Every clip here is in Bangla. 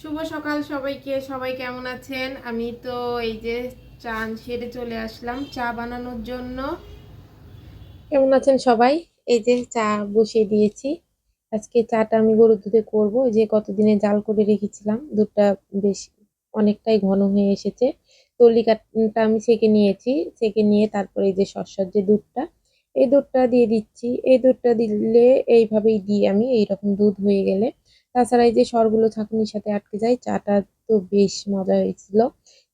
শুভ সকাল সবাইকে, সবাই কেমন আছেন? আমি তো এই যে চান সেরে চলে আসলাম, চা বানানোর জন্য। কেমন আছেন সবাই? এই যে চা বসিয়ে দিয়েছি। আজকে চাটা আমি গরুর দুধে করব। এই যে কতদিনে জাল করে রেখেছিলাম, দুধটা বেশ অনেকটাই ঘন হয়ে এসেছে। তলিকাটা আমি সেকে নিয়েছি, সেকে নিয়ে তারপরে এই যে সরষার যে দুধটা, এই দুধটা দিয়ে দিচ্ছি। এই দুধটা দিলে এইভাবেই দিই আমি, এইরকম দুধ হয়ে গেলে। তাছাড়া এই যে সরগুলো ছাঁকনির সাথে আটকে যায়, চাটা তো বেশ মজা হয়েছিল।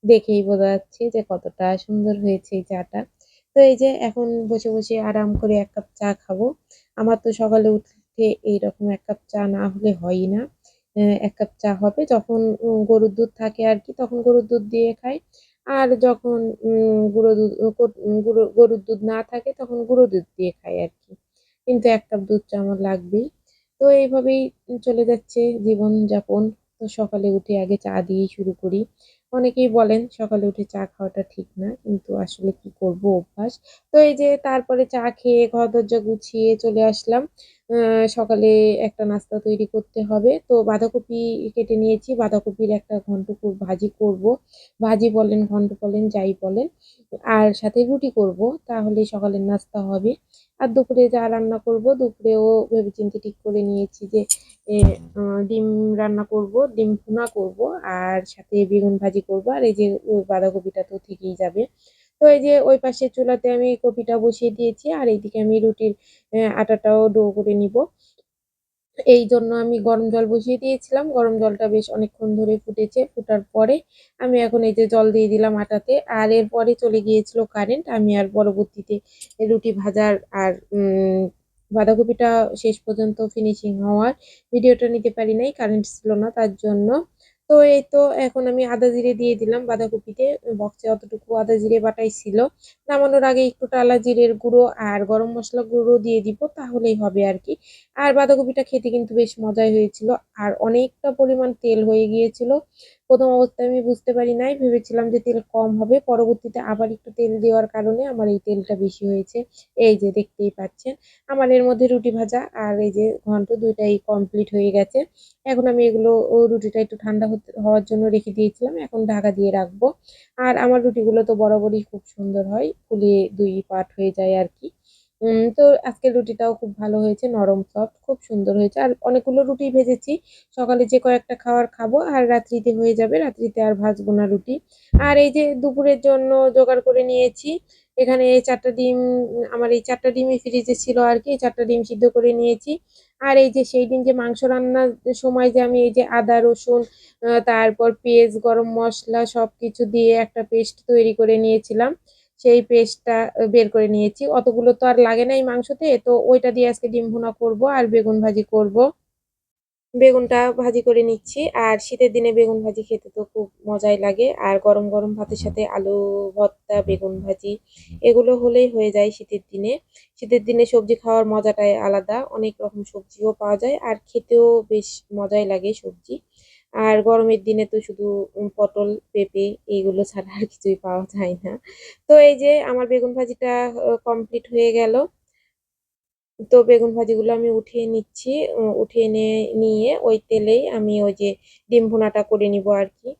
দেখেই বোঝা যাচ্ছে যে কতটা সুন্দর হয়েছে এই চাটা। তো এই যে এখন বসে বসে আরাম করে এক কাপ চা খাব। আমার তো সকালে উঠে এইরকম এক কাপ চা না হলে হয়ই না। এক কাপ চা হবে। যখন গরুর দুধ থাকে আর কি, তখন গরুর দুধ দিয়ে খাই। আর যখন গুঁড়ো দুধ গুঁড়ো, গরুর দুধ না থাকে, তখন গুঁড়ো দুধ দিয়ে খাই আর কি। কিন্তু এক কাপ দুধ চা আমার লাগবেই। তো এইভাবেই চলে যাচ্ছে জীবনযাপন। তো সকালে উঠে আগে চা দিয়েই শুরু করি। অনেকেই বলেন সকালে উঠে চা খাওয়াটা ঠিক না, কিন্তু আসলে কি করব অভ্যাস? তো এই যে তারপরে চা খেয়ে ঘর দরজা গুছিয়ে চলে আসলাম। সকালে একটা নাস্তা তৈরি করতে হবে। তো বাঁধাকপি কেটে নিয়েছি। বাঁধাকপির একটা ঘন্ট ভাজি করব। ভাজি বলেন, ঘন্ট বলেন, যাই বলেন, আর সাথে রুটি করব। তাহলে সকালের নাস্তা হবে। আর দুপুরে যা রান্না করব, দুপুরেও ভেবেচিন্তে ঠিক করে নিয়েছি যে ডিম রান্না করব, ডিম ভুনা করব, আর সাথে বেগুন ভাজি করব। আর এই যে বাঁধাকপিটা তো থেকেই যাবে। তো এই যে ওই পাশে চুলাতে আমি কপিটা বসিয়ে দিয়েছি। আর এইদিকে আমি রুটির আটাটাও ডো করে নিব। এই জন্য আমি গরম জল বসিয়ে দিয়েছিলাম। গরম জলটা বেশ অনেকক্ষণ ধরে ফুটেছে। ফোটার পরে আমি এখন এই যে জল দিয়ে দিলাম আটাতে। আর এরপরে চলে গিয়েছিল কারেন্ট আমি আর পরবর্তীতে রুটি ভাজার আর বাঁধাকপিটা শেষ পর্যন্ত ফিনিশিং হওয়ার ভিডিওটা নিতে পারি নাই। কারেন্ট ছিল না তার জন্য। তো এই তো এখন আমি আদা জিরে দিয়ে দিলাম বাঁধাকপিতে। বক্সে অতটুকু আদা জিরে বাটাই ছিল। নামানোর আগে একটু টালা জিরের গুঁড়ো আর গরম মশলা গুঁড়ো দিয়ে দিব, তাহলেই হবে আর কি। আর বাঁধাকপিটা খেতে কিন্তু বেশ মজাই হয়েছিল। আর অনেকটা পরিমাণ তেল হয়ে গিয়েছিল। প্রথম অবস্থায় আমি বুঝতে পারি নাই। ভেবেছিলাম যে তেল কম হবে। পরবর্তীতে আবার একটু তেল দেওয়ার কারণে আমার এই তেলটা বেশি হয়েছে। এই যে দেখতেই পাচ্ছেন, আমার এর মধ্যে রুটি ভাজা আর এই যে ঘন্ট দুইটাই কমপ্লিট হয়ে গেছে। এখন আমি এগুলো রুটিটা একটু ঠান্ডা হতে, হওয়ার জন্য রেখে দিয়েছিলাম। এখন ঢাকা দিয়ে রাখব। আর আমার রুটিগুলো তো বরাবরই খুব সুন্দর হয় ফুলে দুই পার্ট হয়ে যায় আর কি। তো আজকের রুটিটাও খুব ভালো হয়েছে, নরম সফট খুব সুন্দর হয়েছে। আর অনেকগুলো রুটি ভেজেছি, সকালে যে কয়েকটা খাওয়ার খাব, আর রাত্রিতে হয়ে যাবে রাত্রিতে আর ভাজবো না রুটি। আর এই যে দুপুরের জন্য জোগাড় করে নিয়েছি, এখানে এই চারটা ডিম, আমার এই চারটা ডিমই ফ্রিজে ছিল আর কি, এই চারটা ডিম সিদ্ধ করে নিয়েছি। আর এই যে সেই দিন যে মাংস রান্নার সময় যে আমি এই যে আদা, রসুন তারপর পেঁয়াজ, গরম মশলা সবকিছু দিয়ে একটা পেস্ট তৈরি করে নিয়েছিলাম। সেই পেস্টটা বের করে নিয়েছি। অতগুলো তো আর লাগে না এই মাংসতে, তো ওইটা দিয়ে আজকে ডিম ভুনা করব আর বেগুন ভাজি করব। বেগুনটা ভাজি করে নিচ্ছি আর শীতের দিনে বেগুন ভাজি খেতে তো খুব মজাই লাগে। আর গরম গরম ভাতের সাথে আলু, ভর্তা, বেগুন ভাজি, এগুলো হলেই হয়ে যায় শীতের দিনে। শীতের দিনে সবজি খাওয়ার মজাটাই আলাদা। অনেক রকম সবজিও পাওয়া যায় আর খেতেও বেশ মজাই লাগে সবজি। আর গরমের দিনে তো শুধু পটল, পেঁপে এইগুলো ছাড়া আর কিছুই পাওয়া যায় না। তো এই যে আমার বেগুন ভাজিটা কমপ্লিট হয়ে গেল। তো বেগুন ভাজিগুলো আমি উঠিয়ে নিচ্ছি। উঠিয়ে নিয়ে ওই তেলেই আমি ওই যে ডিম ভুনাটা করে নিব আর কি।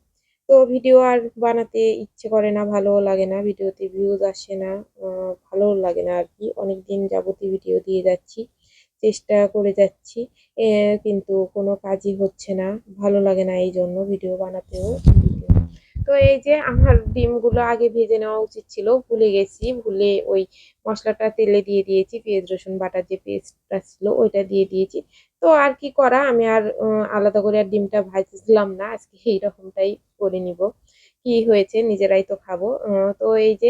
তো ভিডিও আর বানাতে ইচ্ছে করে না, ভালোও লাগে না। ভিডিওতে ভিউজ আসে না ভালোও লাগে না আর কি। অনেক দিন যাবতীয় ভিডিও দিয়ে যাচ্ছি। চেষ্টা করে যাচ্ছি। কিন্তু কোনো কাজই হচ্ছে না। ভালো লাগে না এই জন্য ভিডিও বানাতেও। তো এই যে আমার ডিমগুলো আগে ভেজে নেওয়া উচিত ছিল, ভুলে গেছি। ভুলে ওই মশলাটা তেলে দিয়ে দিয়েছি, পেঁয়াজ, রসুন, বাটার যে পেস্টটা ছিল ওইটা দিয়ে দিয়েছি। তো আর কি করা? আমি আর আলাদা করে আর ডিমটা ভাজলাম না। আজকে এইরকমটাই করে নিব। কি হয়েছে নিজেরাই তো খাব। তো এই যে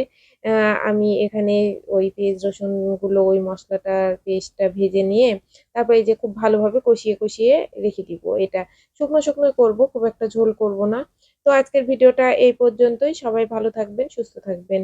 আমি এখানে ওই পেঁয়াজ রসুনগুলো ওই মশলাটার পেস্টটা ভেজে নিয়ে তারপর এই যে খুব ভালোভাবে কষিয়ে কষিয়ে রেখে দিব এটা। শুকনো শুকনো করব, খুব একটা ঝোল করব না। তো আজকের ভিডিওটা এই পর্যন্তই। সবাই ভালো থাকবেন, সুস্থ থাকবেন।